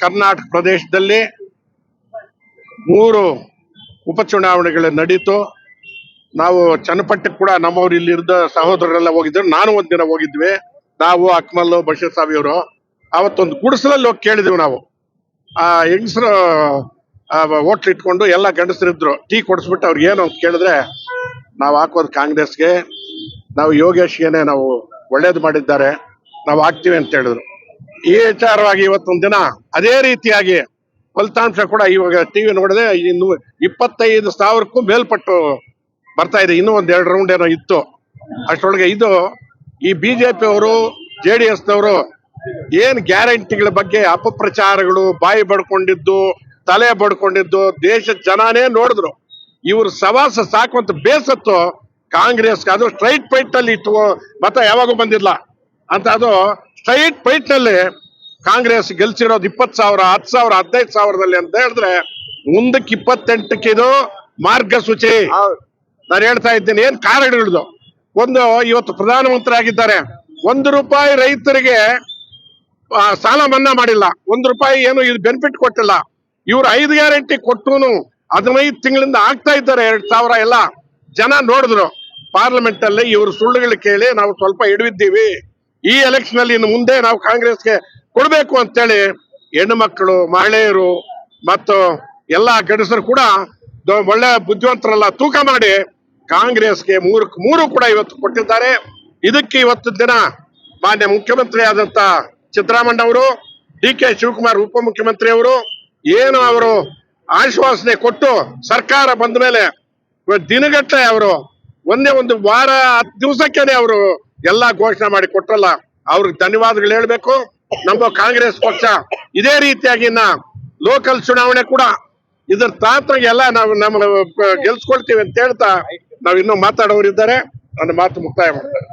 ಕರ್ನಾಟಕ ಪ್ರದೇಶದಲ್ಲಿ ಮೂರು ಉಪಚುನಾವಣೆಗಳು ನಡೀತು. ನಾವು ಚನ್ನಪಟ್ಟಕ್ಕೆ ಕೂಡ ನಮ್ಮವ್ರು ಇಲ್ಲಿದ್ದ ಸಹೋದರರೆಲ್ಲ ಹೋಗಿದ್ರು. ನಾನು ಒಂದ್ ದಿನ ಹೋಗಿದ್ವಿ. ನಾವು ಅಕ್ಮಲ್, ಬಶೀರ್ ಸಾಬಿಯವರು ಅವತ್ತೊಂದು ಗುಡಿಸಲಲ್ಲಿ ಹೋಗಿ ಕೇಳಿದ್ವಿ ನಾವು. ಆ ಹೆಂಗಸರು ಹೋಟ್ಲ್ ಇಟ್ಕೊಂಡು ಎಲ್ಲ ಗಂಡಸರಿದ್ರು ಟೀ ಕೊಡಿಸ್ಬಿಟ್ಟು ಅವ್ರಿಗೆ ಏನು ಅಂತ ಕೇಳಿದ್ರೆ, ನಾವು ಹಾಕೋದು ಕಾಂಗ್ರೆಸ್ಗೆ. ನಾವು ಯೋಗೇಶ್ಗೆನೆ ನಾವು ಒಳ್ಳೇದು ಮಾಡಿದ್ದಾರೆ. ನಾವು ಹಾಕ್ತೀವಿ ಅಂತ ಹೇಳಿದ್ರು. ಈ ವಿಚಾರವಾಗಿ ಇವತ್ತೊಂದು ದಿನ ಅದೇ ರೀತಿಯಾಗಿ ಫಲಿತಾಂಶ ಕೂಡ ಇವಾಗ ಟಿವಿ ನೋಡದೆ ಇನ್ನು ಇಪ್ಪತ್ತೈದು ಸಾವಿರಕ್ಕೂ ಮೇಲ್ಪಟ್ಟು ಬರ್ತಾ ಇದೆ. ಇನ್ನೂ ಒಂದ್ ಎರಡು ರೌಂಡ್ ಏನೋ ಇತ್ತು. ಅಷ್ಟರೊಳಗೆ ಇದು ಈ ಬಿಜೆಪಿ ಅವರು ಜೆ ಡಿ ಎಸ್ನವರು ಏನ್ ಗ್ಯಾರಂಟಿಗಳ ಬಗ್ಗೆ ಅಪಪ್ರಚಾರಗಳು, ಬಾಯಿ ಬಡ್ಕೊಂಡಿದ್ದು, ತಲೆ ಬಡ್ಕೊಂಡಿದ್ದು, ದೇಶ ಜನಾನೇ ನೋಡಿದ್ರು. ಇವ್ರ ಸವಾಸ ಸಾಕು ಅಂತ ಬೇಸತ್ತು ಕಾಂಗ್ರೆಸ್ ಅದು ಸ್ಟ್ರೈಟ್ ಫೈಟ್ ಅಲ್ಲಿ ಇತ್ತು ಮತ ಯಾವಾಗೂ ಬಂದಿಲ್ಲ. ಅಂತ ಅದು ಸ್ಟ್ರೈಟ್ ಪೈಟ್ನಲ್ಲಿ ಕಾಂಗ್ರೆಸ್ ಗೆಲ್ಸಿರೋದು ಇಪ್ಪತ್ ಸಾವಿರ ಹತ್ತು ಸಾವಿರ ಹದಿನೈದು ಸಾವಿರದಲ್ಲಿ ಅಂತ ಹೇಳಿದ್ರೆ ಮುಂದಕ್ಕೆ ಇಪ್ಪತ್ತೆಂಟಕ್ಕೆ ಇದು ಮಾರ್ಗಸೂಚಿ. ನಾನು ಹೇಳ್ತಾ ಇದ್ದೇನೆ ಏನ್ ಕಾರಣಗಳಿದು ಒಂದು ಇವತ್ತು ಪ್ರಧಾನಮಂತ್ರಿ ಆಗಿದ್ದಾರೆ ಒಂದು ರೂಪಾಯಿ ರೈತರಿಗೆ ಸಾಲ ಮನ್ನಾ ಮಾಡಿಲ್ಲ. ಒಂದು ರೂಪಾಯಿ ಏನು ಇದು ಬೆನಿಫಿಟ್ ಕೊಟ್ಟಿಲ್ಲ. ಇವ್ರು ಐದು ಗ್ಯಾರಂಟಿ ಕೊಟ್ಟೂನು ಹದಿನೈದು ತಿಂಗಳಿಂದ ಆಗ್ತಾ ಇದ್ದಾರೆ ಎರಡ್ ಸಾವಿರ ಎಲ್ಲ. ಜನ ನೋಡಿದ್ರು ಪಾರ್ಲಿಮೆಂಟ್ ಅಲ್ಲಿ ಇವರು ಸುಳ್ಳುಗಳು ಕೇಳಿ ನಾವು ಸ್ವಲ್ಪ ಹಿಡಿದಿದ್ದೀವಿ. ಈ ಎಲೆಕ್ಷನ್ ಅಲ್ಲಿ ಇನ್ನು ಮುಂದೆ ನಾವು ಕಾಂಗ್ರೆಸ್ಗೆ ಕೊಡಬೇಕು ಅಂತೇಳಿ ಹೆಣ್ಣು ಮಕ್ಕಳು, ಮಹಿಳೆಯರು ಮತ್ತು ಎಲ್ಲಾ ಗಂಡಸರು ಕೂಡ ಒಳ್ಳೆ ಬುದ್ಧಿವಂತರೆಲ್ಲ ತೂಕ ಮಾಡಿ ಕಾಂಗ್ರೆಸ್ಗೆ ಮೂರು ಮೂರು ಕೂಡ ಇವತ್ತು ಕೊಟ್ಟಿದ್ದಾರೆ. ಇದಕ್ಕೆ ಇವತ್ತು ದಿನ ಮಾನ್ಯ ಮುಖ್ಯಮಂತ್ರಿ ಆದಂತ ಸಿದ್ದರಾಮಣ್ಣ ಅವರು ಡಿ ಕೆ ಶಿವಕುಮಾರ್ ಉಪಮುಖ್ಯಮಂತ್ರಿ ಅವರು ಏನು ಅವರು ಆಶ್ವಾಸನೆ ಕೊಟ್ಟು ಸರ್ಕಾರ ಬಂದ ಮೇಲೆ ದಿನಗಟ್ಟಲೆ ಅವರು ಒಂದೇ ಒಂದು ವಾರ, ಹತ್ತು ದಿವಸಕ್ಕೇನೆ ಅವರು ಎಲ್ಲಾ ಘೋಷಣೆ ಮಾಡಿ ಕೊಟ್ರಲ್ಲ, ಅವ್ರಿಗೆ ಧನ್ಯವಾದಗಳು ಹೇಳ್ಬೇಕು. ನಮ್ಮ ಕಾಂಗ್ರೆಸ್ ಪಕ್ಷ ಇದೇ ರೀತಿಯಾಗಿ ನಾ ಲೋಕಲ್ ಚುನಾವಣೆ ಕೂಡ ಇದ್ರ ಎಲ್ಲ ನಾವು ನಮ್ಮ ಗೆಲ್ಸ್ಕೊಳ್ತೀವಿ ಅಂತ ಹೇಳ್ತಾ ನಾವ್ ಇನ್ನೂ ಮಾತಾಡೋರಿದ್ದಾರೆ. ನನ್ನ ಮಾತು ಮುಕ್ತಾಯ ಮಾಡ್ತಾರೆ